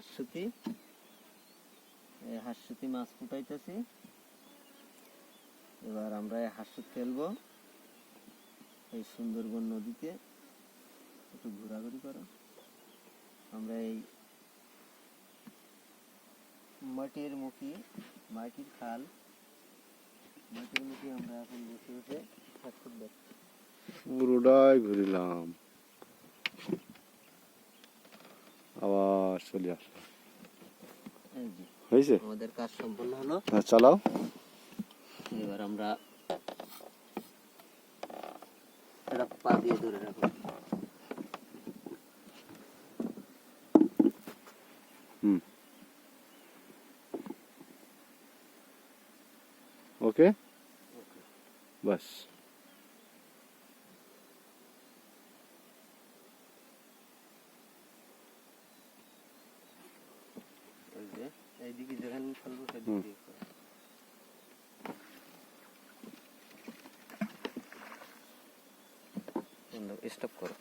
হাঁসুতি হাঁসুতি মাছ ফুটাইতেছি। এবার আমরা এই হাঁসুত ফেলব। এই সুন্দরবন নদীতে। একটু ঘোরাঘুরি করো। আমরা এই মাটির মুখী, মাটির খাল। মাটির মুখী আমরা এখন বসে বসে হাঁসুত দেখছি। পুরোটাই ঘুরিলাম। আবার চলে আসলাম এই যে হয়েছে আমাদের কাজ সম্পন্ন হলো হ্যাঁ চালাও এবার আমরা এটা পা দিয়ে ধরে রাখবো হুম ওকে বাস এইদিকে যেখানে ফেলব সেদিক। দিয়ে। স্টপ করো